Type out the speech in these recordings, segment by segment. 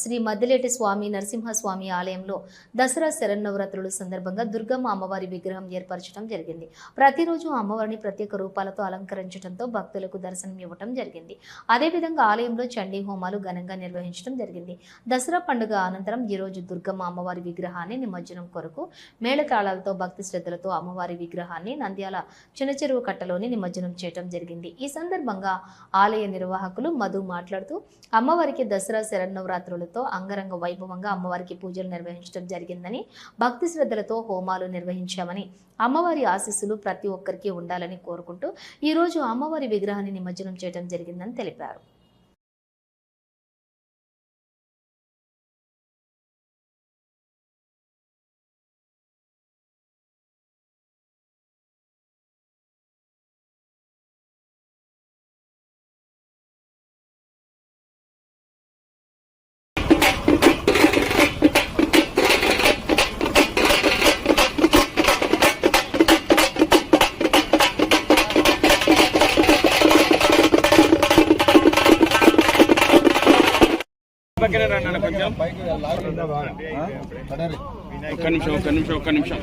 శ్రీ మద్దిలేటి స్వామి నరసింహస్వామి ఆలయంలో దసరా శరన్నవరాత్రుల సందర్భంగా దుర్గమ్మ అమ్మవారి విగ్రహం ఏర్పరచడం జరిగింది. ప్రతిరోజు అమ్మవారిని ప్రత్యేక రూపాలతో అలంకరించడంతో భక్తులకు దర్శనం ఇవ్వటం జరిగింది. అదేవిధంగా ఆలయంలో చండీ హోమాలు ఘనంగా నిర్వహించడం జరిగింది. దసరా పండుగ అనంతరం ఈరోజు దుర్గమ్మ అమ్మవారి విగ్రహాన్ని నిమజ్జనం కొరకు మేళతాళాలతో భక్తి శ్రద్ధలతో అమ్మవారి విగ్రహాన్ని నంద్యాల చిన్న చెరువు కట్టలోని నిమజ్జనం చేయడం జరిగింది. ఈ సందర్భంగా ఆలయ నిర్వాహకులు మధు మాట్లాడుతూ అమ్మవారికి దసరా పూలతో అంగరంగ వైభవంగా అమ్మవారికి పూజలు నిర్వహించడం జరిగిందని భక్తి శ్రద్ధలతో హోమాలు నిర్వహించామని అమ్మవారి ఆశీస్సులు ప్రతి ఒక్కరికి ఉండాలని కోరుకుంటూ ఈ రోజు అమ్మవారి విగ్రహాన్ని నిమజ్జనం చేయడం జరిగిందని తెలిపారు. పక్కన రండి కొంచెం. ఒక్క నిమిషం ఒక్క నిమిషం ఒక్క నిమిషం.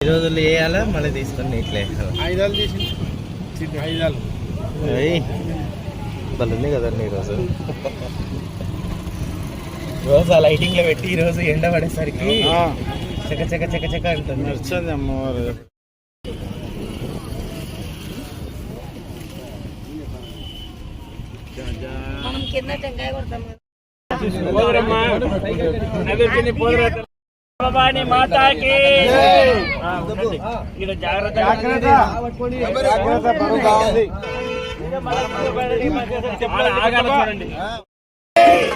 ఈ రోజులు వేయాలా? మళ్ళీ తీసుకొని ఇట్లా వేయాలా? ఐదాలు తీసి ఐదాలు. ఉంది కదండి ఈరోజు రోజు ఆ లైటింగ్లో పెట్టి ఈ రోజు ఎండ పడేసరికి చక చక చక చక అంటుంది. నచ్చింది అమ్మవారు. భవాని మాతాకి. ఇక్కడ జాగ్రత్త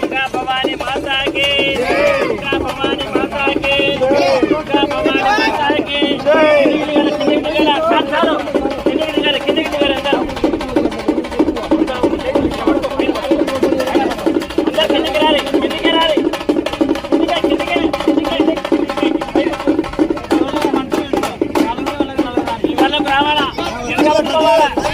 దుర్గా భవాని మాతాకి. దుర్గా భవాని మాతాకి. దుర్గా భవాని మాతాకి. రావాలా?